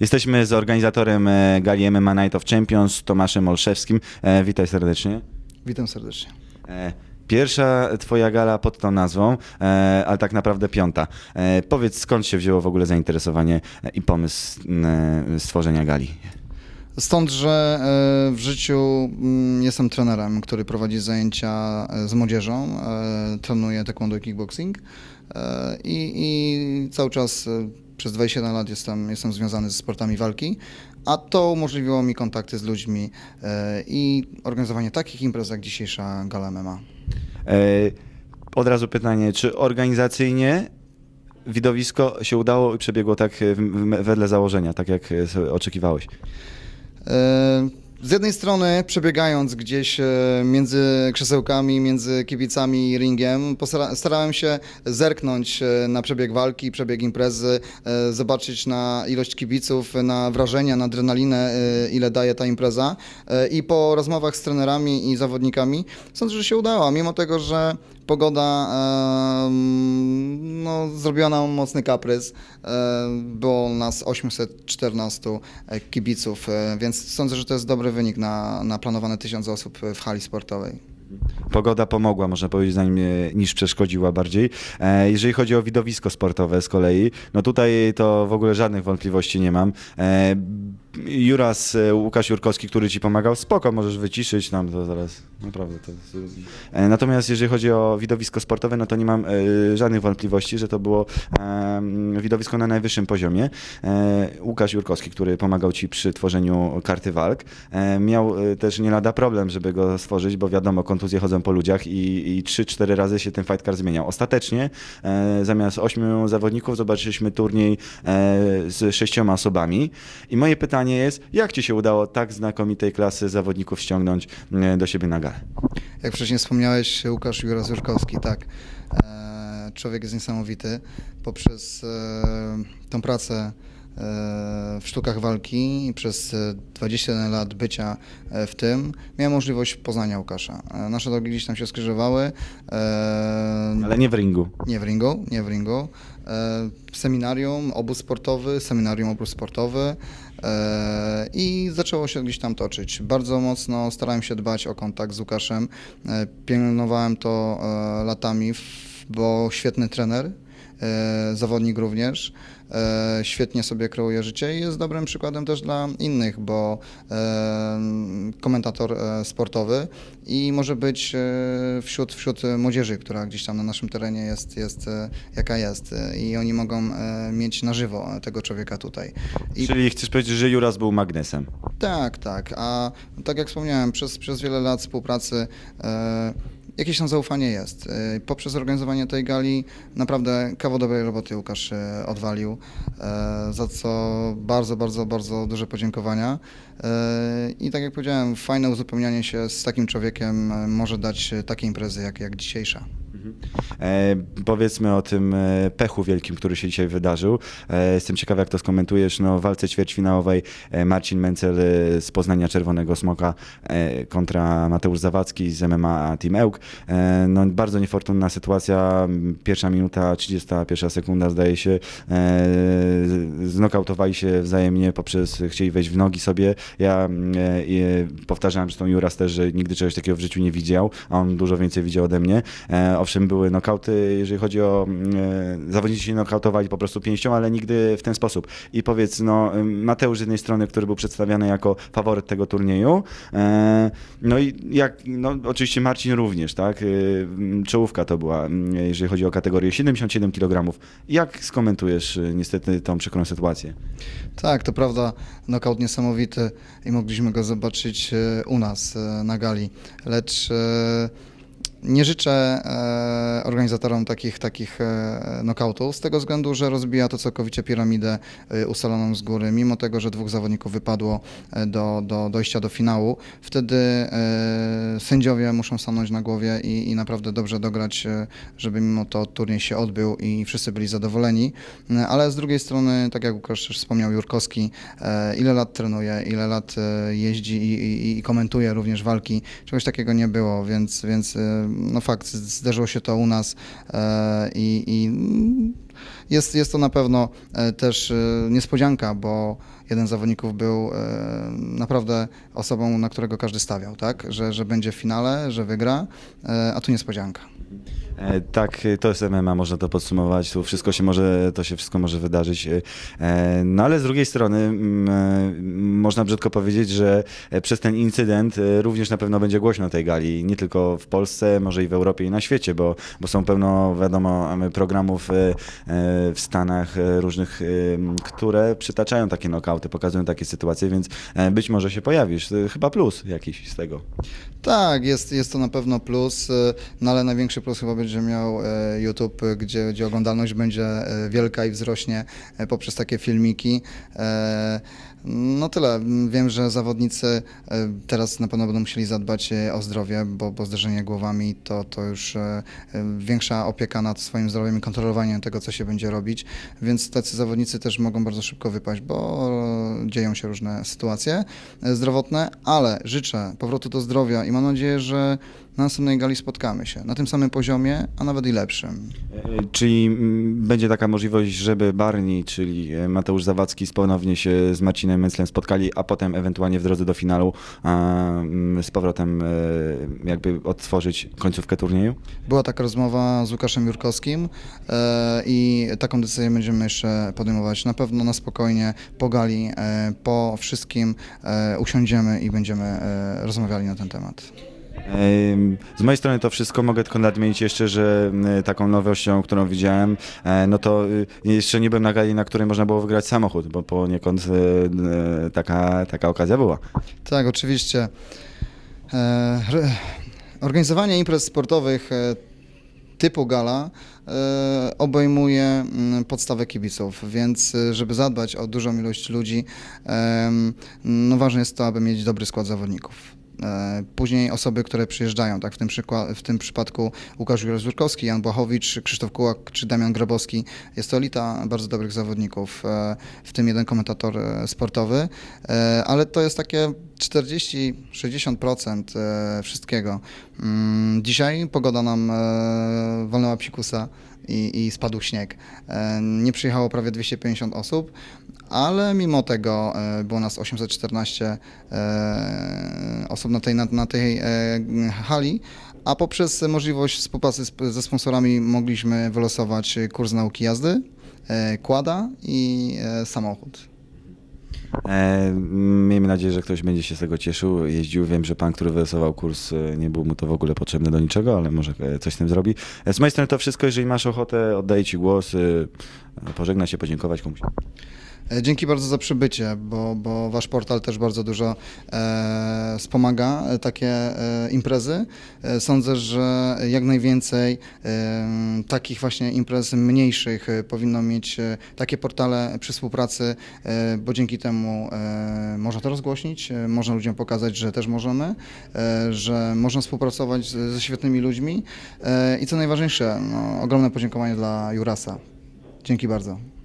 Jesteśmy z organizatorem e, gali MMA Night of Champions, Tomaszem Olszewskim. E, Witaj serdecznie. Witam serdecznie. E, Pierwsza twoja gala pod tą nazwą, ale tak naprawdę piąta. Powiedz, skąd się wzięło w ogóle zainteresowanie i pomysł stworzenia gali? Stąd, że w życiu mm, jestem trenerem, który prowadzi zajęcia z młodzieżą, trenuję taekwondo i kickboxing i, i cały czas przez 27 lat jestem, jestem związany ze sportami walki, a to umożliwiło mi kontakty z ludźmi e, i organizowanie takich imprez jak dzisiejsza gala MMA. E, Od razu pytanie, czy organizacyjnie widowisko się udało i przebiegło tak w- w- wedle założenia, tak jak e, oczekiwałeś? E, Z jednej strony, przebiegając gdzieś e, między krzesełkami, między kibicami i ringiem, starałem się zerknąć e, na przebieg walki, przebieg imprezy, e, zobaczyć na ilość kibiców, na wrażenia, na adrenalinę, ile daje ta impreza. I po rozmowach z trenerami i zawodnikami sądzę, że się udało, mimo tego, że pogoda em, no, zrobiła nam mocny kaprys. E, Było nas 814 kibiców, e, więc sądzę, że to jest dobry wynik na, na planowane 1000 osób w hali sportowej. Pogoda pomogła, można powiedzieć, zanim, e, niż przeszkodziła bardziej. E, Jeżeli chodzi o widowisko sportowe z kolei, no tutaj to w ogóle żadnych wątpliwości nie mam. E, Juras, e, Łukasz Jurkowski, który ci pomagał, spoko, możesz wyciszyć nam to zaraz, naprawdę. To jest... E, Natomiast jeżeli chodzi o widowisko sportowe, no to nie mam e, żadnych wątpliwości, że to było widowisko na najwyższym poziomie. Łukasz Jurkowski, który pomagał ci przy tworzeniu karty walk, miał też nie lada problem, żeby go stworzyć, bo wiadomo, kontuzje chodzą po ludziach i, i 3-4 razy się ten fight card zmieniał. Ostatecznie zamiast 8 zawodników zobaczyliśmy turniej z sześcioma osobami i moje pytanie jest, jak ci się udało tak znakomitej klasy zawodników ściągnąć e, do siebie na galę? Jak wcześniej wspomniałeś, Łukasz Juras Jurkowski, tak. E, Człowiek jest niesamowity. Poprzez e, tą pracę w sztukach walki i przez e, 21 lat bycia w tym, miałem możliwość poznania Łukasza. Nasze drogi gdzieś tam się skrzyżowały. Ale nie w ringu. Nie w ringu, nie w ringu. Seminarium, obóz sportowy, seminarium, obóz sportowy i zaczęło się gdzieś tam toczyć. Bardzo mocno starałem się dbać o kontakt z Łukaszem. E, pielęgnowałem to e, latami, bo świetny trener, e, zawodnik również. E, świetnie sobie kreuje życie i jest dobrym przykładem też dla innych, bo e, komentator e, sportowy i może być e, wśród, wśród młodzieży, która gdzieś tam na naszym terenie jest, jest e, jaka jest e, i oni mogą e, mieć na żywo tego człowieka tutaj. I Czyli chcesz powiedzieć, że Juras był magnesem. tak, tak. A tak jak wspomniałem, przez, przez wiele lat współpracy e, jakieś tam zaufanie jest. E, poprzez organizowanie tej gali naprawdę kawał dobrej roboty Łukasz e, odwalił, e, za co bardzo, bardzo, bardzo duże podziękowania. I tak jak powiedziałem, fajne uzupełnianie się z takim człowiekiem może dać takie imprezy jak, jak dzisiejsza. E, powiedzmy o tym e, pechu wielkim, który się dzisiaj wydarzył. E, jestem ciekaw, jak to skomentujesz. No, w walce ćwierćfinałowej e, Marcin Mencel e, z Poznania Czerwonego Smoka e, kontra Mateusz Zawadzki z MMA Team Ełk. E, no, bardzo niefortunna sytuacja. Pierwsza minuta, 31 sekunda zdaje się. E, znokautowali się wzajemnie poprzez, chcieli wejść w nogi sobie. Ja e, powtarzałem zresztą Juras też, że nigdy czegoś takiego w życiu nie widział, a on dużo więcej widział ode mnie. E, owszem, były nokauty, jeżeli chodzi o e, zawodnicy się nokautowali po prostu pięścią, ale nigdy w ten sposób. I powiedz, no Mateusz z jednej strony, który był przedstawiany jako faworyt tego turnieju, e, no i jak, no oczywiście Marcin również, tak, e, czołówka to była, jeżeli chodzi o kategorię 77 kg. Jak skomentujesz e, niestety tą przykrą sytuację? Tak, to prawda, knockout niesamowity i mogliśmy go zobaczyć e, u nas e, na gali, lecz nie życzę e, organizatorom takich, takich e, knockoutów z tego względu, że rozbija to całkowicie piramidę e, ustaloną z góry, mimo tego, że dwóch zawodników wypadło do, do dojścia do finału. Wtedy sędziowie muszą stanąć na głowie i, i naprawdę dobrze dograć, żeby mimo to turniej się odbył i wszyscy byli zadowoleni. Ale z drugiej strony, tak jak Łukasz wspomniał, Jurkowski, ile lat trenuje, ile lat jeździ i, i, i komentuje również walki. Czegoś takiego nie było, więc, więc no fakt, zdarzyło się to u nas e, i, i Jest, jest to na pewno e, też e, niespodzianka, bo jeden z zawodników był e, naprawdę osobą, na którego każdy stawiał, tak? Że, że będzie w finale, że wygra, a tu niespodzianka. Tak, to jest MMA, można to podsumować. Tu wszystko się może, to się wszystko może wydarzyć. No ale z drugiej strony mm, można brzydko powiedzieć, że przez ten incydent również na pewno będzie głośno tej gali. Nie tylko w Polsce, może i w Europie i na świecie, bo, bo są pełno, wiadomo, programów w Stanach e, różnych, e, które przytaczają takie nokauty, pokazują takie sytuacje, więc e, być może się pojawisz. E, Chyba plus jakiś z tego. Tak, jest, jest to na pewno plus, e, no ale największy plus chyba będzie miał e, YouTube, e, gdzie, gdzie oglądalność będzie e, wielka i wzrośnie e, poprzez takie filmiki. E, No tyle. Wiem, że zawodnicy e, teraz na pewno będą musieli zadbać e, o zdrowie, bo, bo zderzenie głowami to, to już e, e, większa opieka nad swoim zdrowiem i kontrolowaniem tego, co się będzie robić, więc tacy zawodnicy też mogą bardzo szybko wypaść, bo dzieją się różne sytuacje zdrowotne, ale życzę powrotu do zdrowia i mam nadzieję, że na następnej gali spotkamy się na tym samym poziomie, a nawet i lepszym. E, Czyli będzie taka możliwość, żeby Barni, czyli e, Mateusz Zawadzki ponownie się z Marcinem Menclem spotkali, a potem ewentualnie w drodze do finału z powrotem e, jakby odtworzyć końcówkę turnieju? Była taka rozmowa z Łukaszem Jurkowskim i taką decyzję będziemy jeszcze podejmować. Na pewno na spokojnie, po gali, po wszystkim usiądziemy i będziemy rozmawiali na ten temat. Z mojej strony to wszystko. Mogę tylko nadmienić jeszcze, że taką nowością, którą widziałem, e, no to y, jeszcze nie byłem na gali, na której można było wygrać samochód, bo poniekąd e, e, taka, taka okazja była. Tak, oczywiście. Organizowanie imprez sportowych typu gala obejmuje mm, podstawę kibiców, więc żeby zadbać o dużą ilość ludzi, no ważne jest to, aby mieć dobry skład zawodników. E, Później osoby, które przyjeżdżają, tak w tym, w tym przypadku Łukasz Jurkowski, Jan Błachowicz, Krzysztof Kułak czy Damian Grabowski. Jest to elita bardzo dobrych zawodników, e, w tym jeden komentator e, sportowy, ale to jest takie 40-60% e, wszystkiego. Mm, Dzisiaj pogoda nam walnęła psikusa i, i spadł śnieg. E, Nie przyjechało prawie 250 osób, ale mimo tego e, było nas 814 e, osób na tej, na, na tej hali, a poprzez możliwość współpracy ze sponsorami mogliśmy wylosować kurs nauki jazdy, kłada i samochód. E, miejmy nadzieję, że ktoś będzie się z tego cieszył, jeździł. Wiem, że pan, który wylosował kurs, e, nie był mu to w ogóle potrzebne do niczego, ale może e, coś z tym zrobi. Z mojej strony to wszystko. Jeżeli masz ochotę, oddaję ci głos, pożegnać się, podziękować komuś. E, Dzięki bardzo za przybycie, bo, bo wasz portal też bardzo dużo e, wspomaga e, takie e, imprezy. E, sądzę, że jak najwięcej e, takich właśnie imprez mniejszych powinno mieć takie portale przy współpracy, e, bo dzięki temu e, można to rozgłośnić, e, można ludziom pokazać, że też możemy, e, że można współpracować ze świetnymi ludźmi e, i co najważniejsze, no, ogromne podziękowanie dla Jurasa. Dzięki bardzo.